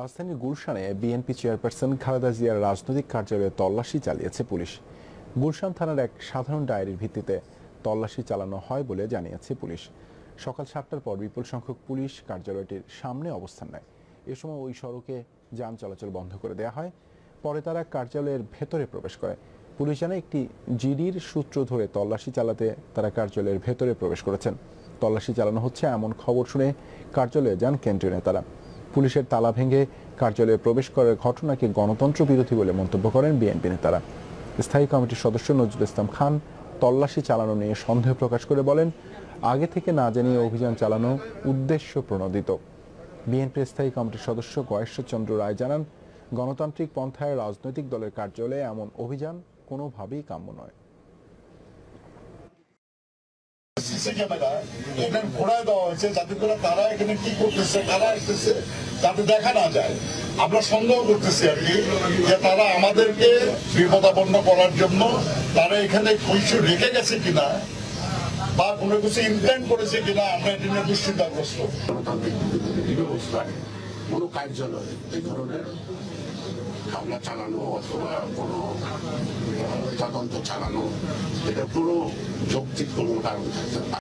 রাজধানীর গুলশানে BNP chairperson Khaleda জিয়ার রাজনৈতিক কার্যালয়ে তল্লাশি চালিয়েছে পুলিশ। গুলশান থানার এক সাধারণ ডায়েরির ভিত্তিতে তল্লাশি চালানো হয় বলে জানিয়েছে পুলিশ। সকাল সাতটার পর বিপুল সংখ্যক পুলিশ কার্যালয়টির সামনে অবস্থান নেয়। এ সময় ওই সড়কে যান চলাচল বন্ধ করে দেওয়া হয়। পরে তারা কার্যালয়ের ভেতরে প্রবেশ করে। পুলিশ জানায়, একটি জিডির সূত্র ধরে তল্লাশি চালাতে তারা কার্যালয়ের ভেতরে প্রবেশ করেছেন। তল্লাশি চালানো হচ্ছে এমন খবর শুনে কার্যালয়ে যান কেন্দ্রীয় নেতারা। পুলিশের তালা ভেঙে কার্যালয়ে প্রবেশ করার ঘটনাকে গণতন্ত্র বিরোধী বলে মন্তব্য করেন বিএনপি নেতারা। স্থায়ী কমিটির সদস্য নজরুল ইসলাম খান তল্লাশি চালানো নিয়ে সন্দেহ প্রকাশ করে বলেন, আগে থেকে না জানিয়ে অভিযান চালানো উদ্দেশ্য প্রণোদিত। বিএনপির স্থায়ী কমিটির সদস্য গয়েশ্বরচন্দ্র রায় জানান, গণতান্ত্রিক পন্থায় রাজনৈতিক দলের কার্যালয়ে এমন অভিযান কোনোভাবেই কাম্য নয়। সিসি ক্যামেরা এখানে ঘোরায় দেওয়া হয়েছে যাতে করে তারা আমাদেরকে বিপদাপন্ন করার জন্য তারা এখানে কিছু রেখে গেছে কিনা, বা কোনো কিছু ইমপ্ল্যান্ট করেছে কিনা, আমরা এটা নিয়ে দুশ্চিন্তাগ্রস্ত কোনো কার্যালয়ে এই ধরনের হামলা চালানো অথবা কোনো তদন্ত চালানো, এটা পুরো যৌক্তিক কোনো কারণ থাকতে।